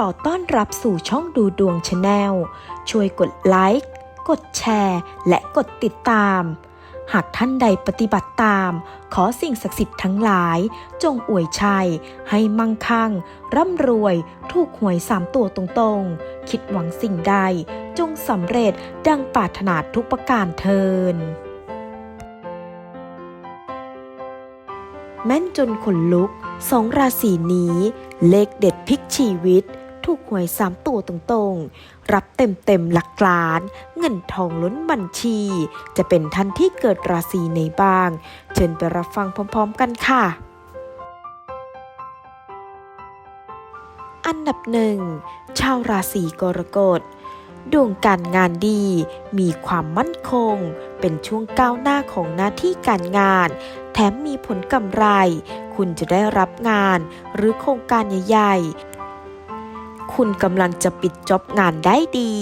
ขอต้อนรับสู่ช่องดูดวงชาแนล ช่วยกดไลค์ กดแชร์ และกดติดตาม หากท่านใดปฏิบัติตาม ขอสิ่งศักดิ์สิทธิ์ทั้งหลาย จงอวยชัย ให้มั่งคั่ง ร่ำรวย ถูกหวยสามตัวตรงๆ คิดหวังสิ่งใด จงสำเร็จดังปรารถนาทุกประการเทินแม่นจนขนลุกสองราศีนี้ เลขเด็ดพลิกชีวิต ถูกหวยสามตัวตรงๆ รับเต็มๆหลักล้าน เงินทองล้นบัญชี จะเป็นท่านที่เกิดราศีไหนบ้าง เชิญไปรับฟังพร้อมๆกันค่ะ อันดับหนึ่งชาวราศีกรกฎดวงการงานดี มีความมั่นคง เป็นช่วงก้าวหน้าของหน้าที่การงาน แถมมีผลกำไร คุณจะได้รับงานหรือโครงการใหญ่ๆ คุณกำลังจะปิดจ็อบงานได้ดี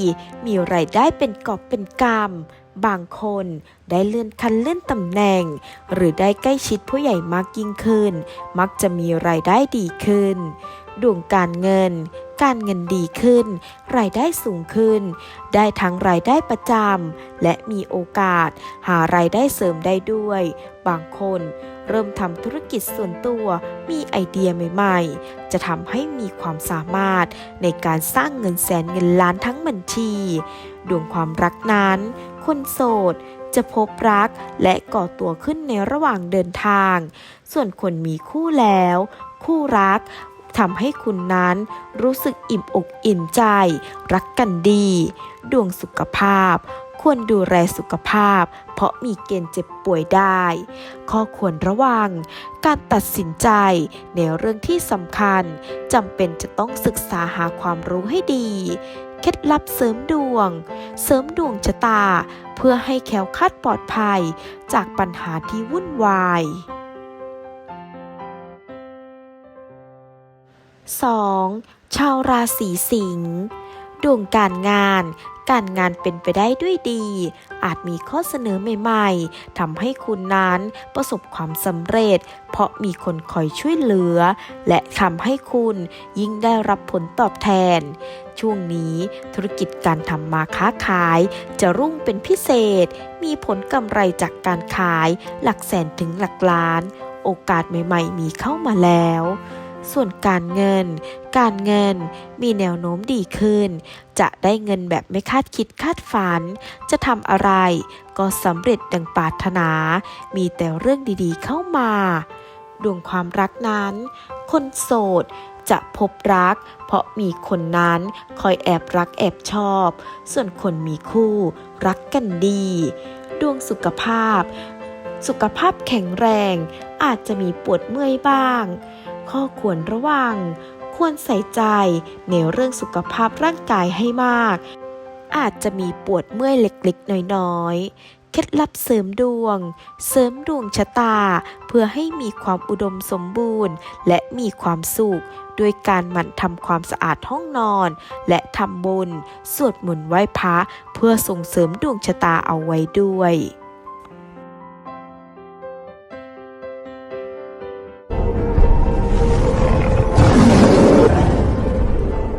มีไรายได้เป็นกอบเป็นกำบางคนได้เลื่อนขั้นเลื่อนตำแหน่ง หรือได้ใกล้ชิดผู้ใหญ่มากยิ่งขึ้น มักจะมีรายได้ดีขึ้น ดวงการเงิน การเงินดีขึ้น รายได้สูงขึ้น ได้ทั้งรายได้ประจำและมีโอกาส หารายได้เสริมได้ด้วย บางคน เริ่มทำธุรกิจส่วนตัว มีไอเดียใหม่ ๆ จะทำให้มีความสามารถในการสร้างเงินแสนเงินล้านทั้งบัญชี ดวงความรักนั้น คนโสดจะพบรักและก่อตัวขึ้นในระหว่างเดินทาง ส่วนคนมีคู่แล้ว คู่รัก ทำให้คุณนั้นรู้สึกอิ่มอกอิ่มใจ รักกันดี ดวงสุขภาพ ควรดูแลสุขภาพ เพราะมีเกณฑ์เจ็บป่วยได้ ข้อควรระวัง การตัดสินใจในเรื่องที่สำคัญจำเป็นจะต้องศึกษาหาความรู้ให้ดีเคล็ดลับเสริมดวง เสริมดวงชะตา เพื่อให้แคล้วคลาดปลอดภัยจากปัญหาที่วุ่นวาย 2. ชาวราศีสิงห์ดวงการงาน การงานเป็นไปได้ด้วยดี อาจมีข้อเสนอใหม่ๆทำให้คุณนั้นประสบความสำเร็จ เพราะมีคนคอยช่วยเหลือ และทำให้คุณยิ่งได้รับผลตอบแทน ช่วงนี้ธุรกิจการทำมาค้าขาย จะรุ่งเป็นพิเศษ มีผลกำไรจากการขาย หลักแสนถึงหลักล้าน โอกาสใหม่ ๆ มีเข้ามาแล้ว ส่วนการเงิน การเงินมีแนวโน้มดีขึ้น จะได้เงินแบบไม่คาดคิดคาดฝัน จะทำอะไร ก็สำเร็จดังปรารถนา มีแต่เรื่องดีๆเข้ามา ดวงความรักนั้น คนโสดจะพบรัก เพราะมีคนนั้นคอยแอบรักแอบชอบ ส่วนคนมีคู่รักกันดี ดวงสุขภาพ สุขภาพแข็งแรง อาจจะมีปวดเมื่อยบ้าง ข้อควรระวัง ควรใส่ใจในเรื่องสุขภาพร่างกายให้มาก อาจจะมีปวดเมื่อยเล็กๆ น้อยๆ เคล็ดลับเสริมดวง เสริมดวงชะตา เพื่อให้มีความอุดมสมบูรณ์ และมีความสุขด้วยการหมั่นทำความสะอาดห้องนอน และทำบุญ สวดมนต์ไหว้พระเพื่อส่งเสริมดวงชะตาเอาไว้ด้วย